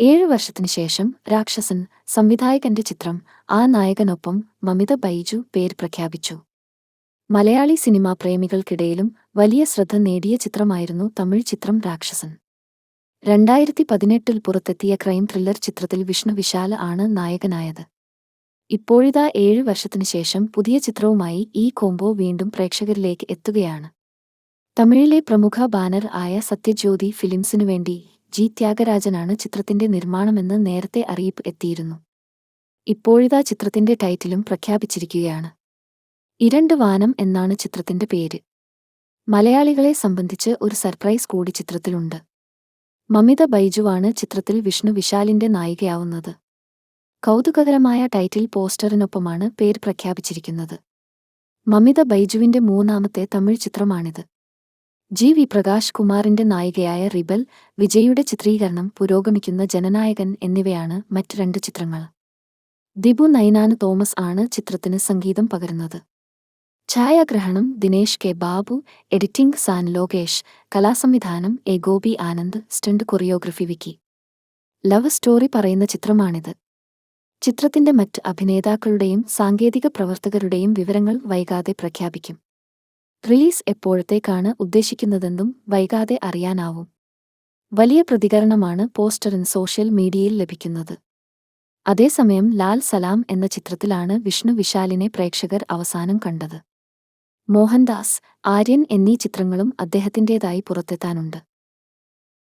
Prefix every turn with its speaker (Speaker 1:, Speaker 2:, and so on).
Speaker 1: ഏഴ് വർഷത്തിനു ശേഷം രാക്ഷസൻ സംവിധായകന്റെ ചിത്രം ആ നായകനൊപ്പം മമിത ബൈജു പേര് പ്രഖ്യാപിച്ചു. മലയാളി സിനിമാ പ്രേമികൾക്കിടയിലും വലിയ ശ്രദ്ധ നേടിയ ചിത്രമായിരുന്നു തമിഴ് ചിത്രം രാക്ഷസൻ. രണ്ടായിരത്തി പതിനെട്ടിൽ പുറത്തെത്തിയ ക്രൈം ത്രില്ലർ ചിത്രത്തിൽ വിഷ്ണു വിശാല ആണ് നായകനായത്. ഇപ്പോഴിതാ ഏഴ് വർഷത്തിനു ശേഷം പുതിയ ചിത്രവുമായി ഈ കോംബോ വീണ്ടും പ്രേക്ഷകരിലേക്ക് എത്തുകയാണ്. തമിഴിലെ പ്രമുഖ ബാനർ ആയ സത്യജ്യോതി ഫിലിംസിനു വേണ്ടി ജി. ത്യാഗരാജനാണ് ചിത്രത്തിന്റെ നിർമ്മാണമെന്ന് നേരത്തെ അറിയിപ്പ് എത്തിയിരുന്നു. ഇപ്പോഴിതാ ചിത്രത്തിന്റെ ടൈറ്റിലും പ്രഖ്യാപിച്ചിരിക്കുകയാണ്. ഇരണ്ട് വാനം എന്നാണ് ചിത്രത്തിന്റെ പേര്. മലയാളികളെ സംബന്ധിച്ച് ഒരു സർപ്രൈസ് കൂടി ചിത്രത്തിലുണ്ട്. മമിത ബൈജുവാണ് ചിത്രത്തിൽ വിഷ്ണു വിശാലിന്റെ നായികയാവുന്നത്. കൗതുകകരമായ ടൈറ്റിൽ പോസ്റ്ററിനൊപ്പമാണ് പേര് പ്രഖ്യാപിച്ചിരിക്കുന്നത്. മമിത ബൈജുവിന്റെ മൂന്നാമത്തെ തമിഴ് ചിത്രമാണിത്. ജി. വി. പ്രകാശ് കുമാറിന്റെ നായികയായ റിബൽ വിജയുടെ ചിത്രീകരണം പുരോഗമിക്കുന്ന ജനനായകൻ എന്നിവയാണ് മറ്റ് രണ്ട് ചിത്രങ്ങൾ. ദിബു നൈനാന് തോമസ് ആണ് ചിത്രത്തിന് സംഗീതം പകരുന്നത്. ഛായാഗ്രഹണം Dinesh K. Babu editing San Lokesh കലാസംവിധാനം A. Gopi Anand stunt choreography Vicky. Love story പറയുന്ന ചിത്രമാണിത്. ചിത്രത്തിന്റെ മറ്റ് അഭിനേതാക്കളുടെയും സാങ്കേതിക പ്രവർത്തകരുടെയും വിവരങ്ങൾ വൈകാതെ പ്രഖ്യാപിക്കും. റിലീസ് എപ്പോഴത്തേക്കാണ് ഉദ്ദേശിക്കുന്നതെന്നും വൈകാതെ അറിയാനാവും. വലിയ പ്രതികരണമാണ് പോസ്റ്ററിന് സോഷ്യൽ മീഡിയയിൽ ലഭിക്കുന്നത്. അതേസമയം ലാൽ സലാം എന്ന ചിത്രത്തിലാണ് വിഷ്ണു വിശാലിനെ പ്രേക്ഷകർ അവസാനം കണ്ടത്. മോഹൻദാസ് ആര്യൻ എന്നീ ചിത്രങ്ങളും അദ്ദേഹത്തിന്റേതായി പുറത്തെത്താനുണ്ട്.